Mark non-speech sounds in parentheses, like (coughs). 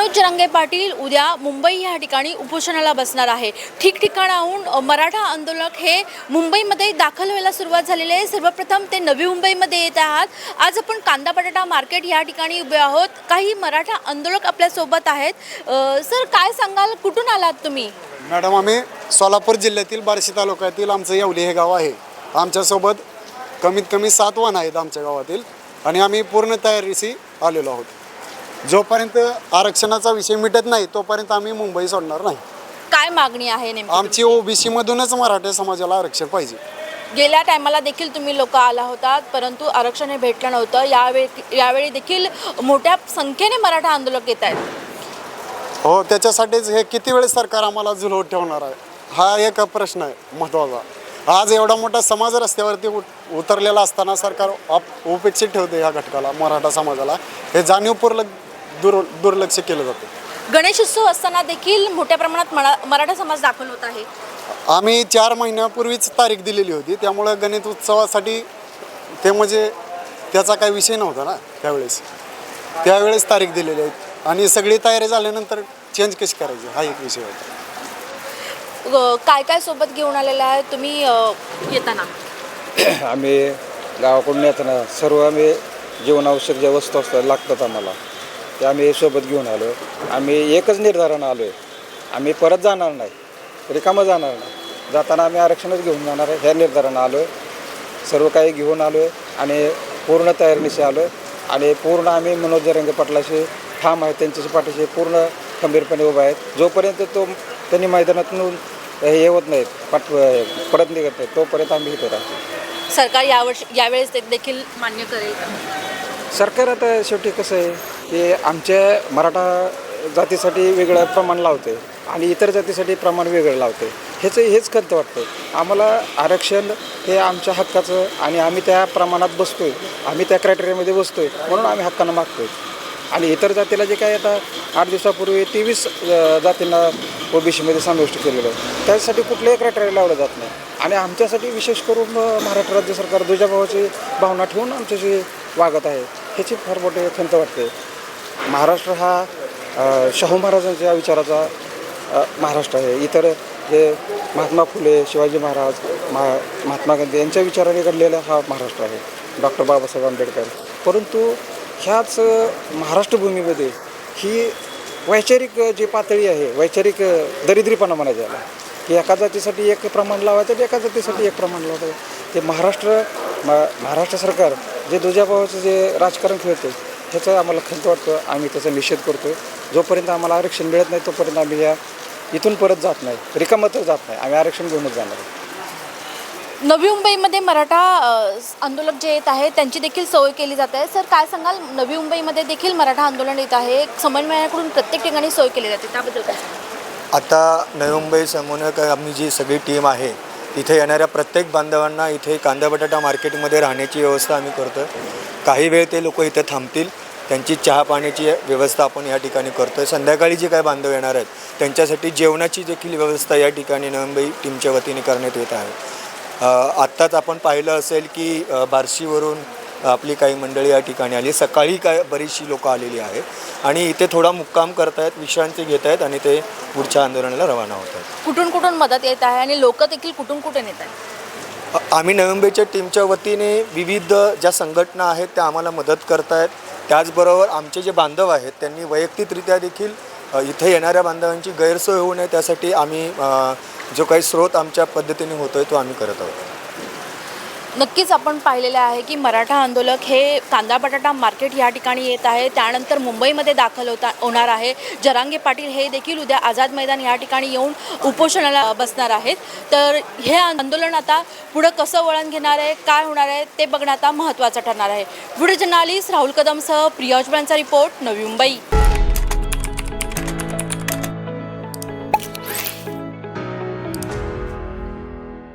मनोज जरांगे पाटील उद्या मुंबई या ठिकाणी उपोषणाला बसणार आहे. ठिकठिकाणाहून मराठा आंदोलक हे मुंबईमध्ये दाखल व्हायला सुरुवात झालेली आहे. सर्वप्रथम ते नवी मुंबईमध्ये येत आहात. आज आपण कांदा बटाटा मार्केट या ठिकाणी उभे आहोत. काही मराठा आंदोलक आपल्यासोबत आहेत. सर काय सांगाल? कुठून आलात तुम्ही? मॅडम आम्ही सोलापूर जिल्ह्यातील बार्शी तालुक्यातील आमचं येवली हे गाव आहे. आमच्यासोबत कमीत कमी सात वन आहेत आमच्या गावातील आणि आम्ही पूर्ण तयारीशी आलेलो आहोत. जोपर्यंत आरक्षणाचा विषय मिटत नाही तोपर्यंत आम्ही मुंबई सोडणार नाही. काय मागणी आहे नेमकी आमची ओबीसी मधूनच मराठा समाजाला आरक्षण पाहिजे. गेल्या टायमाला देखील तुम्ही लोक आला होतात परंतु आरक्षण हे भेटलं नव्हतं. यावेळी यावेळी देखील मोठ्या संख्येने मराठा आंदोलक येत आहेत. हो त्याच्यासाठीच हे किती वेळेस सरकार आम्हाला झुलवत ठेवणार आहे? हा एक प्रश्न आहे महत्त्वाचा. आज एवढा मोठा समाज रस्त्यावरती उत- उतरलेला असताना सरकार अप उपेक्षित ठेवते ह्या घटकाला मराठा समाजाला. हे जाणीवपूर्वक दुर दुर्लक्ष केलं जातं. गणेशोत्सव असताना देखील मोठ्या प्रमाणात मरा मराठा समाज दाखल होत आहे. आम्ही चार महिन्यापूर्वीच तारीख दिलेली होती त्यामुळं गणित उत्सवासाठी ते म्हणजे त्याचा काही विषय नव्हता ना त्यावेळेस. त्यावेळेस तारीख दिलेली आहे. आणि सगळी तयारी झाल्यानंतर चेंज कशी करायची हा एक विषय होता. काय काय सोबत घेऊन आलेला आहे तुम्ही अ, येताना? (coughs) आम्ही गावाकडून येताना सर्व आम्ही जीवनावश्यक ज्या वस्तू असतात लागतात आम्हाला. ते आम्ही सोबत घेऊन आलो. आम्ही एकच निर्धारानं आलो आहे आम्ही परत जाणार नाही. रिकामं जाणार नाही. जाताना आम्ही आरक्षणच घेऊन जाणार आहे. ह्या निर्धारानं आलो आहे सर्व काही घेऊन आलो आहे आणि पूर्ण तयारीनिशी आलो आहे आणि पूर्ण आम्ही मनोज जरंगे पाटलाशी ठाम आहे. त्यांच्याशी पाठीशी पूर्ण खंबीरपणे उभा आहेत जोपर्यंत तो त्यांनी मैदानातून हे होत नाहीत पाठ परत निघत नाहीत तोपर्यंत आम्ही इथे राहतो. सरकार यावर्षी यावेळेस ते देखील मान्य करेल सरकार आता शेवटी कसं आहे? हे आमच्या मराठा जातीसाठी वेगळं प्रमाण लावते आणि इतर जातीसाठी प्रमाण वेगळं लावते. हेच हेच खंत वाटतं आम्हाला आरक्षण हे आमच्या हक्काचं आणि आम्ही त्या प्रमाणात बसतो आहे आम्ही त्या क्रायटेरियामध्ये आहे म्हणून आम्ही हक्कानं आहे आणि इतर जातीला जे काय आता आठ दिवसापूर्वी तेवीस जातींना ओबीसीमध्ये समाविष्ट केलेलं आहे. त्यासाठी कुठलंही क्रायटेरिया लावलं जात नाही. आणि आमच्यासाठी विशेष करून महाराष्ट्र राज्य सरकार दुजाभावाची भावना ठेवून आमच्याशी वागत आहे. ह्याची फार मोठी खंत वाटते. महाराष्ट्र हा शाहू महाराजांच्या विचाराचा महाराष्ट्र आहे. इतर जे महात्मा फुले शिवाजी महाराज मा महात्मा गांधी यांच्या विचाराने घडलेला हा महाराष्ट्र आहे. डॉक्टर बाबासाहेब आंबेडकर. परंतु ह्याच महाराष्ट्रभूमीमध्ये ही वैचारिक जी पातळी आहे वैचारिक दरिद्रीपणा म्हणायचं याला की एका जातीसाठी एक प्रमाण लावायचं आणि एका जातीसाठी एक प्रमाण लावायचं. ते महाराष्ट्र म- महाराष्ट्र सरकार जे दुजाभावाचं जे राजकारण खेळतं ह्याचं आम्हाला खंत वाटतं. आम्ही त्याचा निषेध करतो जोपर्यंत आम्हाला आरक्षण मिळत नाही तोपर्यंत आम्ही या इथून परत जात नाही. रिकामं तर जात नाही. आम्ही आरक्षण घेऊनच जाणार आहे. नवी मुंबईमध्ये मराठा आंदोलक जे येत आहेत त्यांची देखील सोय केली जात आहे. सर काय सांगाल? नवी मुंबईमध्ये देखील मराठा आंदोलन येत आहे. समन्वयाकडून प्रत्येक ठिकाणी सोय केली जाते. त्याबद्दल काय सांगाल? आता नवी मुंबई समन्वयक आम्ही जी सगळी टीम आहे इथे येणाऱ्या प्रत्येक बांधवांना इथे कांदा बटाटा मार्केटमध्ये राहण्याची व्यवस्था आम्ही करतो काही वेळ ते लोक इथे थांबतील. त्यांची चहा पाण्याची व्यवस्था आपण या ठिकाणी करतो आहे संध्याकाळी जे काय बांधव येणार आहेत त्यांच्यासाठी जेवणाची देखील व्यवस्था या ठिकाणी नवी मुंबई टीमच्या वतीने करण्यात येत आहे. आत्ताच आपण पाहिलं असेल की बार्शीवरून आपली काही मंडळी या ठिकाणी आली. सकाळी काय बरीचशी लोकं आलेली आहेत आणि इथे थोडा मुक्काम करतायत विश्रांती घेत आहेत आणि ते पुढच्या आंदोलनाला रवाना होत आहेत कुठून कुठून मदत येत आहे आणि लोक देखील कुठून कुठून येत आहेत? आम्ही नवी टीमच्या वतीने विविध ज्या संघटना आहेत त्या आम्हाला मदत करत आहेत त्याचबरोबर आमचे जे बांधव आहेत त्यांनी वैयक्तिकरित्या देखील इथे येणाऱ्या बांधवांची गैरसोय होऊ नये त्यासाठी आम्ही जो काही स्रोत आमच्या पद्धतीने होतो आहे तो आम्ही करत आहोत. नक्कीच आपण पाहिलेलं आहे की मराठा आंदोलक हे कांदा बटाटा मार्केट या ठिकाणी येत आहे. त्यानंतर मुंबईमध्ये दाखल होता होणार आहे. जरांगे पाटील हे देखील उद्या आझाद मैदान या ठिकाणी येऊन उपोषणाला बसणार आहेत. तर हे आंदोलन आता पुढं कसं वळण घेणार आहे काय होणार आहे ते बघणं आता महत्त्वाचं ठरणार आहे. व्हिडिओ जर्नालिस्ट राहुल कदमसह प्रिया रिपोर्ट नवी मुंबई.